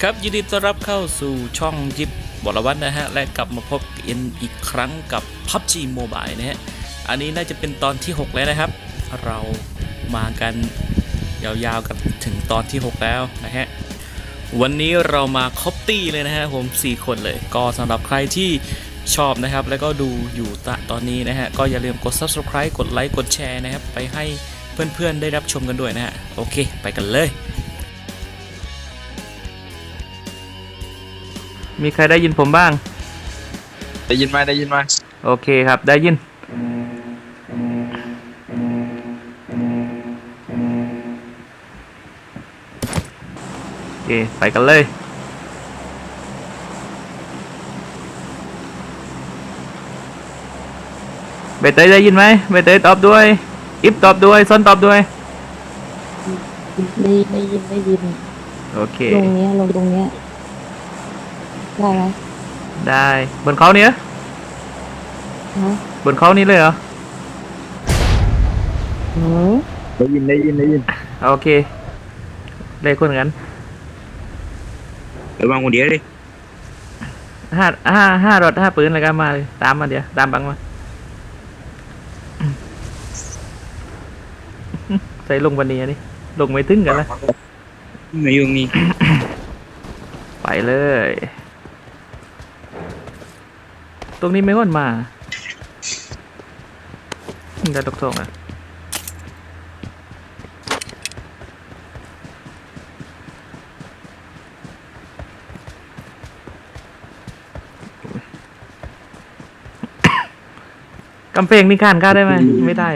ดีครับ ยินดีต้อนรับเข้าสู่ช่องยิบบอลวัฒน์นะฮะ และกลับมาพบกันอีกครั้งกับ PUBG Mobile นะฮะ อันนี้น่าจะเป็นตอนที่ 6 แล้วนะครับ เรามากันยาวๆกันถึงตอนที่ 6 แล้วนะฮะ วันนี้เรามาครบตี้เลยนะฮะผม 4 คนเลย ก็สำหรับใครที่ชอบนะครับ แล้วก็ดูอยู่ตะตอนนี้นะฮะ ก็อย่าลืมกด subscribe กดไลค์กดแชร์นะครับ ไปให้เพื่อนๆได้รับชมกันด้วยนะฮะ โอเค ไปกันเลย มีใครได้ยินผมบ้าง ได้ยินไหมได้ยินไหมโอเคครับ ได้ยิน โอเค ไปกันเลยใบเตยได้ยินไหมใบเตยตอบด้วย อิฟตอบด้วยซอนตอบด้วย ได้ได้ยินได้ยินโอเค ลงเนี้ยลงตรงเนี้ย ได้ไหมได้บนเขาเนี้ยฮะบนเขานี้เลยเหรอหือได้ยินได้ยินได้ยินโอเค ได้คนกันระวังคนเดียวดิห้าห้าห้ารถห้าปืนอะไรกันมาเลยตามมาเดี๋ยวตามบังมา ใส่ลงวันนี้นี่ลงไม่ถึงกันละมาอยู่ตรงนี้ไปเลย ตรงนี้ไม่ค่อนมาได้ตกทงอะกำแพงนี่ขานข้าได้ไหมไม่ได้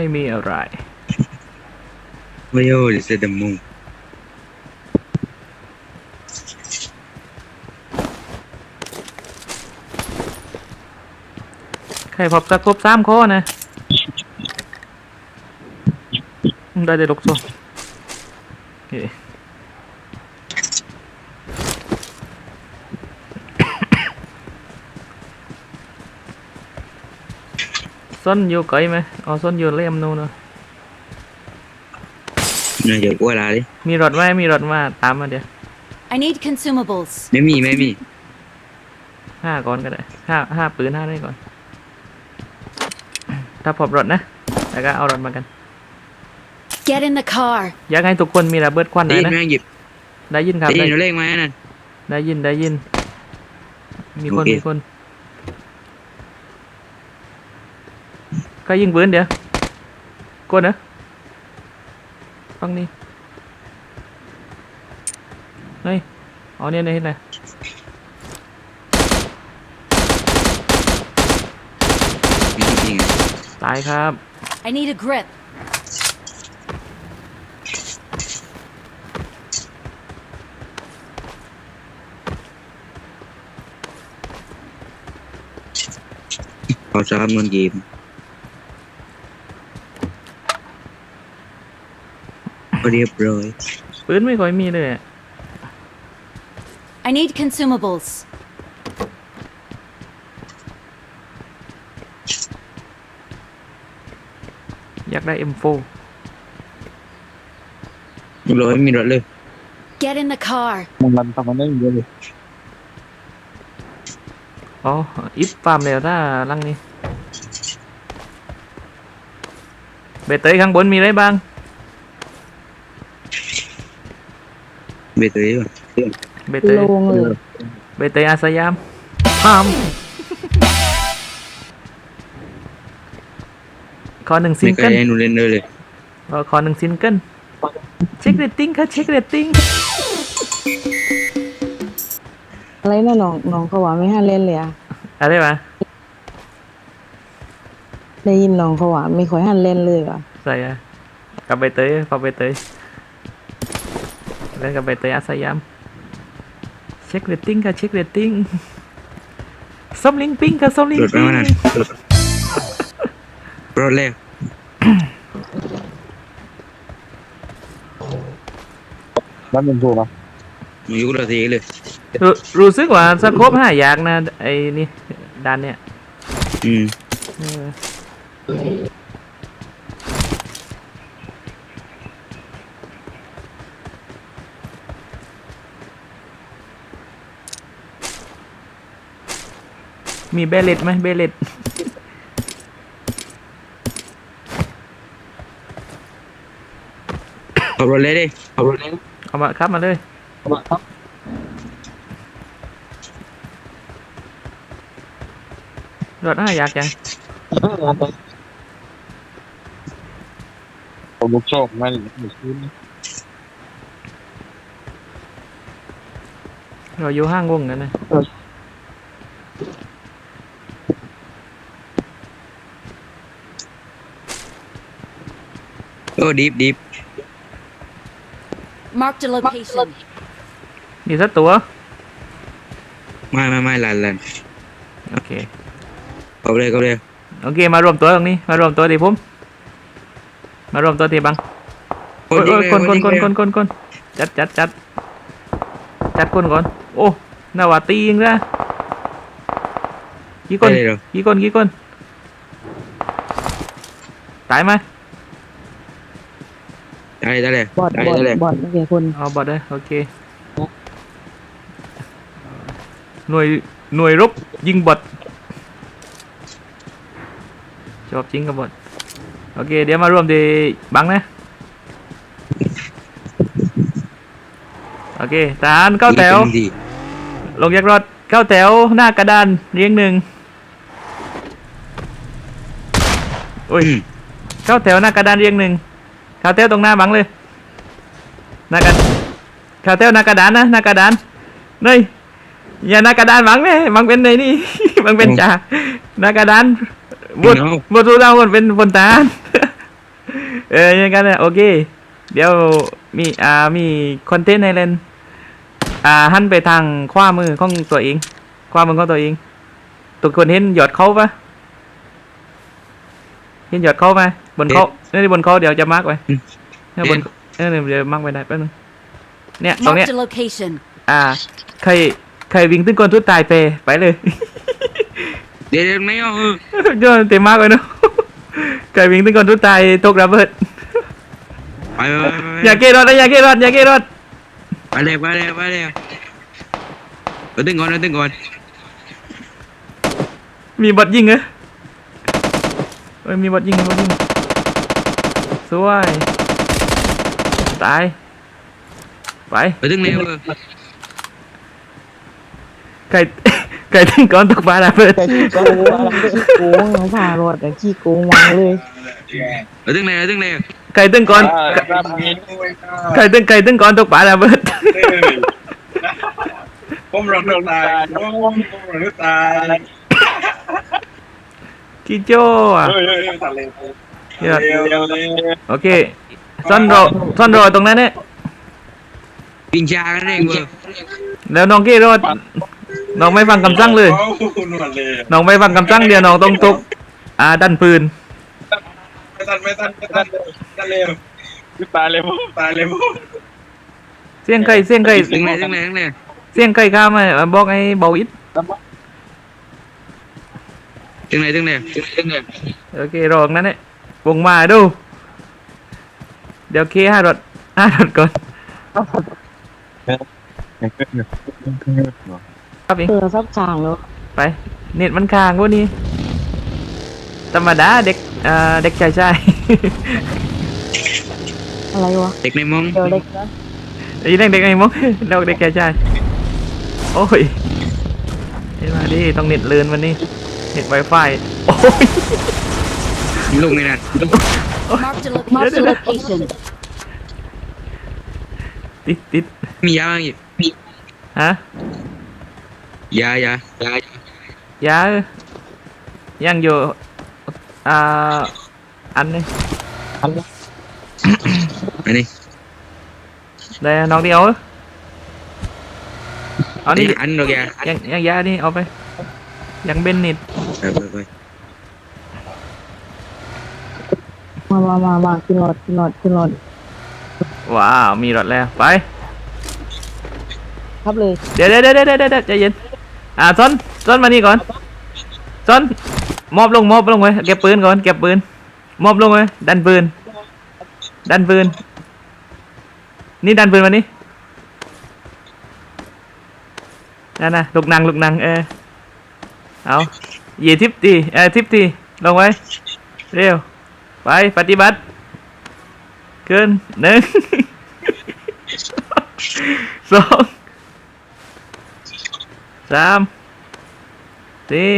ไม่มีอะไร ไม่โอ้ดิเสดมุงใครพบสักครบสามข้อนะได้แต่ลกโซ่โอเค ส้นอยู่ไกลไหมอ๋อส้นอยู่เล่มนู่นเนอะน่าจะกลัวอะไรดิ มีรถไหมมีรถมาตามมาเดี๋ยว I need consumables. ไม่มีไม่มีห้าก่อนก็ได้ห้าห้าปืนห้าได้ก่อน ถ้าพบรถนะแล้วก็เอารถมากัน Get in the car. อยากให้ทุกคนมีระเบิดควันหได้น่อยิยนนะแม่งหยิบได้ยินครับได้ได้ยินเราเลขไหมนั่น ได้ยินได้ยิน มีคนโอเค มีคน ครยิงปืนเดี๋ยวกดนะฟังนี่เฮ้ยอ๋อเนี่ยเนี่ยเห็นไหมมีจริงๆอะตายครับ I need a grip. เขาชอบเงินเกม เรียบร้อยปืนไม่ค่อยมีเลยอะ I need consumables. อยากได้ M4 เรียบร้อยไม่มีรถเลย Get in the car. มันมันทำมันได้เยอะเลยอ๋ออิฟฟาร์มแล้วถ้าลังนี้เบเตยข้างบนมีอะไรบ้าง เบเตอร์ว่ะเบเตยลงเลยเบเตยอาสยามพามขอหนึ่งซิไม่งเคเกิยลให้หนูเล่นเลยเลยเออขอหนึ่งซิงเกิลเช็คเรตติ้งค่ะเช็คเรตติ้งอะไรนะน้องน้องเขาว่าไม่ให้เล่นเลยอะอะไรวะได้ยินน้องเขาว่าไม่ค่อยให้เล่นเลยว่ะใส่อะกับใบเตยพอใบเตย เล่นกับใบเตยอาสยาม เช็คเรตติ้งค่ะเช็คเรตติ้งส้มลิงปิ้งค่ะส้มลิงรถไปปิ้งว่านั่นรถรถแรกบ้านเป็นโทรมามาอยู่กับเราทีเลยรู้รู้สึกว่าสโคปห้ายากนะไอ้นี่ด้านเนี้ยอืม มีเบลเลตไหมเบลเลตขับรถเลยดิขับรถเลยเอามาครับมาเลยครับรถห้ายากจังผมบุกโชคมันอยู่ที่นี่เราอยู่ห้างวงกันนะ ดิฟดิฟ Marked a location. มีสักตัว ไม่ไม่ไม่ลันลันโอเคขับเลยขับเลยโอเค มารวมตัวตรงนี้ มารวมตัวที่ผม มารวมตัวที่บังโอ้ยโอ้ยคนคนคนคนคนคนจัดจัดจัดจัดคนก่อน โอ้น่าว่าตีเองนะกี่คนได้เลยเหรอกี่คนกี่คน ตายไหม ได้ได้เลยบอดได้บอดได้เลยบอดไม่ใช่คนเอาบอดเลยโอเค หน่วยหน่วยรบยิงบอดชอบจริงกับบอดโอเค เดี๋ยวมารวมที่บังนะ โอเคทหารเข้าแถวดีลงจากรถเข้าแถวหน้ากระดานเรียงหนึ่งโอ้ยอืมเข้าแถวหน้ากระดานเรียงหนึ่ง เข้าแถวตรงหน้าบังเลยหน้ากระเข้าแถวหน้ากระดานนะหน้ากระดานเนยอย่าหน้ากระดานบังเลยบังเป็นไอ้นี่บังเป็นจ่าหน้ากระดานบทเนาะบทรู้เราบทเป็นบนตาลเอออย่างนั้นนะโอเค เดี๋ยวมีอ่ามีคอนเทนต์ในเลนอ่าหันไปทางขวามือของตัวเองขวามือของตัวเองทุกคนเห็นหยอดเขาปะ เห็นหยอดเขาไหมบนเขาเนี่ยบนเขาเดี๋ยวจะมาร์กไว้เนี่ยบนเออเดี๋ยวมาร์กไว้ได้แป๊บนึงเนี่ยตรงเนี้ย Marked a location. อ่า ใครใครวิ่งถึงคนทุดตายไปไปเลย เดี๋ยวเดี๋ยวไม่เอาเออโยนเต็มมากเลยเนาะใครวิ่งถึงคนทุดตายตกระเบิดไปไปไปไปอย่าเกรอดนะอย่าเกรอดอย่าเกรอดไปเลยไปเลยไปเลยเราตึงก่อนเราตึงก่อนมีบอทยิงเหรอเอ้ยมีบอทยิงมีบอทยิงสวยตายไปเราตึงเร็วเออไก่ไก่ถึงก่อนตกปลาระเบิดแต่ขี้โกงอะไรขี้โกงน้องผ่ารถแต่ขี้โกงวางเลยเราตึงเร็วเราตึงเร็วไก่ถึงก่อนไก่ถึงไก่ถึงก่อนตกปลาระเบิดผมรักเธอตายผมผมรักเธอตาย กี่โจ้อะเฮ้ยเฮ้ยเฮ้ยตัดเลยเดี๋ยวเร็วเร็วเร็วโอเคซ่อนรอซ่อนรอตรงนั้นเนี่ยปิงชากันเร่งเว้ยแล้วน้องกี่รอดน้องไม่ฟังคำสั่งเลย โอ้โหหนวดเลยน้องไม่ฟังคำสั่งเดี๋ยวน้องต้องตกอ่าดันปืน ไม่ตันไม่ตันไม่ตันตันเร็วตายเลยผมตายเลยผมเสียงไก่เสียงไก่ตึงเลยตึงเลยตึงเลยเสียงไก่ข้ามมาบอกไอ้เบาอิด ตึงเลยตึงเลยตึงเลยโอเครอตรงนั้นเนี่ยวงมาดู เดี๋ยวเคห้ารถห้ารถก่อนครับเองเออซับจางแล้วไป เน็ตมันค้างวะนี่ธรรมดาเด็กอ่าเด็กชายชายอะไรวะเด็กในมองเดี๋ยวเล็กนะไอ้เด็กเด็กไอ้มงเราเด็กชายชายโอ้ยเห็นมาดิต้องเน็ตเลือนวันนี้ เน็ตไวไฟโอ้ยลูกในนั้น Marked a, lo- marked a location. ติดติดมียาบ้างอีกฮะยายายายยายังอยู่อ่าอันนี้อันนี้ ได้น้องเดียวเอานี่อันดอกยายังยังยานี่เอาไป ยังเบนนิดไปไปไปมามามามาขึ้นรถขึ้นรถขึ้นรถว้าว มีรถแล้ว ไปไปครับเลยเดี๋ยวเดี๋ยวเดี๋ยวเดี๋ยวเดี๋ยวใจเย็น อ่าซ้อนซ้อนมานี่ก่อนซ้อนมอบลงมอบลงไว้เก็บปืนก่อนเก็บปืนมอบลงไว้ดันปืน ดันปืน นี่ดันปืนมานี่นั่นนะลูกนางลูกนางเออ เอาเหยียทิปตีเออทิปตีลงไว้ เร็ว ไปปฏิบัติ ขึ้นหนึ่งสองสามสี่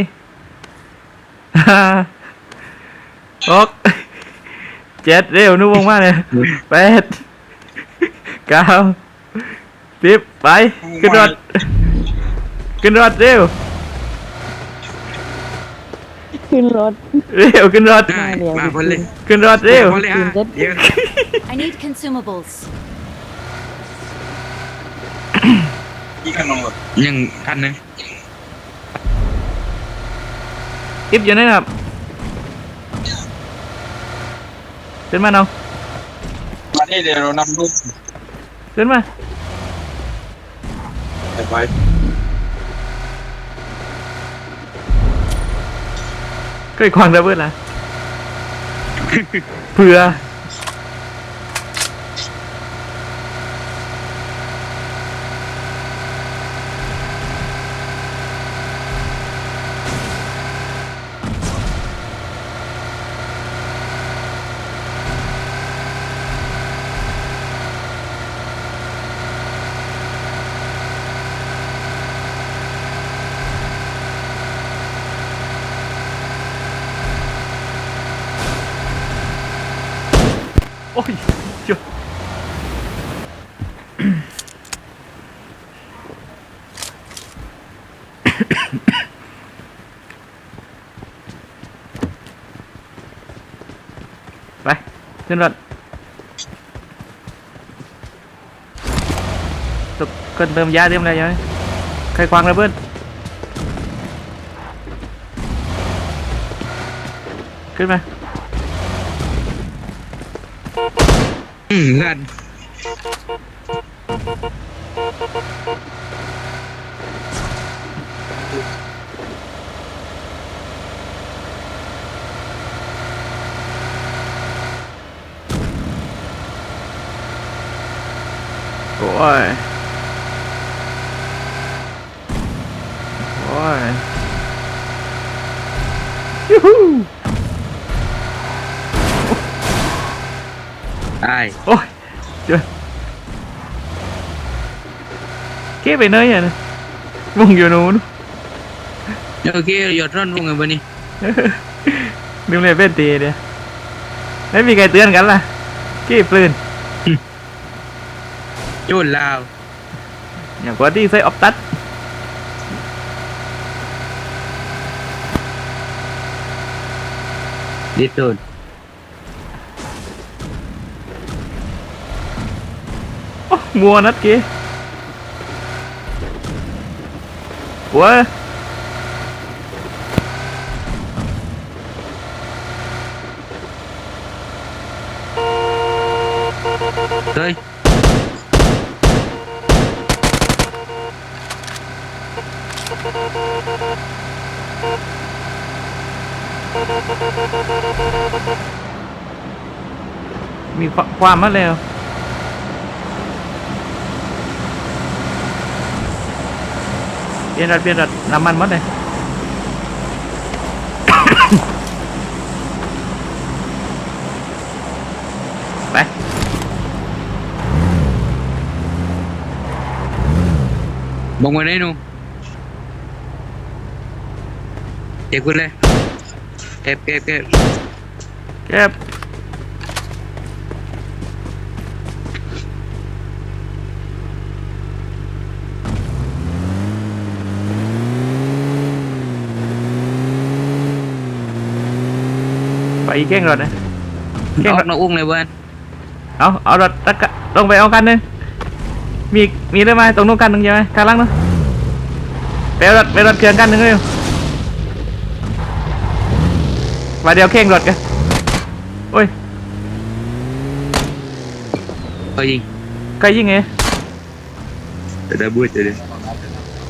ห้าหกเจ็ดเร็วนึกวงมากเลยแปดเก้าสิบไป ขึ้นรถขึ้นรถเร็ว ขึ้นรถเร็วขึ้นรถ ได้มาพอเลยขึ้นรถเร็วพอเลยฮะเดี๋ยว I need consumables. อีกขนมแบบยังคันนึงอิฟอยู่นี่ครับขึ้นมาน้องมาที่เดี๋ยวเรานำรูปขึ้นมาไป ก็อีกควางระเบิดละเผื่อ โอ้ยเจ้า ไป ขึ้นรถตุกคนเติมยาเติมอะไรยังใครควางระเบิดขึ้นมาอืมเลื่น โอ้ยโอ้ยยูฮู ได้ โอ้ยเจอ เก็บไปเนยอะนะวงอยู่นู้นโอเคหยอดร่อนวงไงวันนี้นึกเลยเป็นตีเดียวไม่มีใครเตือนกันล่ะเก็บปืนโยนลาวอย่างกว่าที่ใส่ออฟตัดดิตูนโอ้มัวนัดเกี้ หัวเฮ้ยมีค วามมาแล้วเปลี่ยนรถเปลี่ยน อีกแกล้งรถนะแกล้งอรอถกนอกอุ้งเลยเว้ยเอาเอารถตะกะลงไปเอาคันหนึ่งมีมีได้ไหมตรงนู้นคันหนึ่งใช่ไหมข้างล่างเนาะไปเอารถไปเอารถเครื่องคันหนึ่งเร็วมาเดี๋ยวเข่งรถกันโอ้ยเอายิงใครยิงไงแต่ได้บูดจะดิ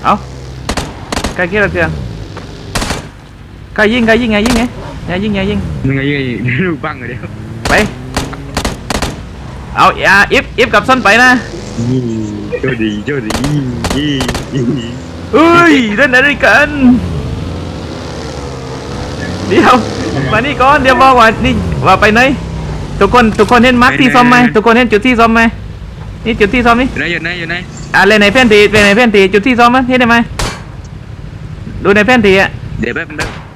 เอาใครเกี่ยวกับเตือนใครยิงใครยิงไงยิงไง อย่ายิงอย่ายิงมึงไงยังไงลูกบังเลยเดียวไป เอาอย่าอิฟอิฟกับส้นไปนะนี่โจดีโจดียี่ยี่เฮ้ยเล่นอะไรกันเดี๋ยวมานี่ก่อนเดี๋ยวบอกว่านี่ว่าไปไหนทุกคนทุกคนเห็นมาร์คที่ซ้อมไหมทุกคนเห็นจุดที่ซ้อมไหมนี่จุดที่ซ้อมนี่อยู่ไหนอยู่ไหนอยู่ไหนอะเลยในแผนที่เป็นในแผนที่จุดที่ซ้อมมั้ยเห็นได้ไหมดูในแผนที่อะเดี๋ยวแป๊บแป๊บ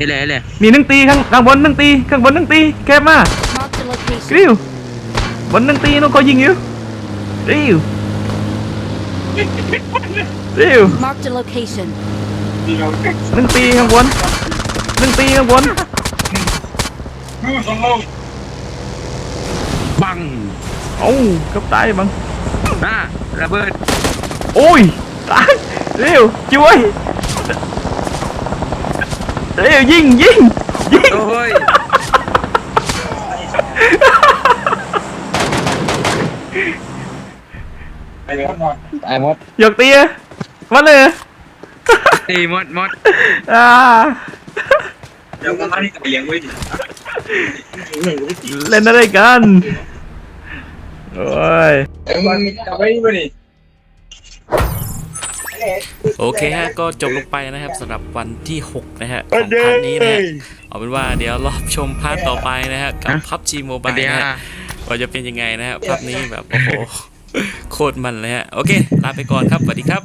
เฮ้ยเลยเฮ้ยเลยมีหนึ่งตีข้างข้างบนหนึ่งตีข้างบนหนึ่งตีแคบมาก Marked a ก location. ริ้วบนหนึ่งตีนู้นเขายิงอยู่กริ้วกริ้ว Marked a location. ที่เราหนึ่งตีข้างบนหนึ่งตีข้างบนดูสองโลกบังโอ้าเกับตายบังน่าระเบิดโอ้ยตายเร็วช่วย เร็วยิงยิงยิงโอ้ยไปเลยนอนตายหมดหยกตีอะมาเลยตีหมดหมดอ่าเดี๋ยวมาที่เลี้ยงไว้ดิเล่นอะไรกันโอ้ยเดี๋ยวมันกลับไปนี่มาดิ โอเคฮะก็จบลงไปนะครับสำหรับวันที่ 6 นะฮะของพาร์ทนี้นะฮะเอาเป็นว่าเดี๋ยวรอบชมพาร์ทต่อไปนะฮะกับ PUBG ประ Mobile เดี๋ยวนะฮะว่าจะเป็นยังไงนะฮะภาพนี้แบบโอ้โหโคตรมันเลยฮะโอเคลาไปก่อนครับสวัสดีครับ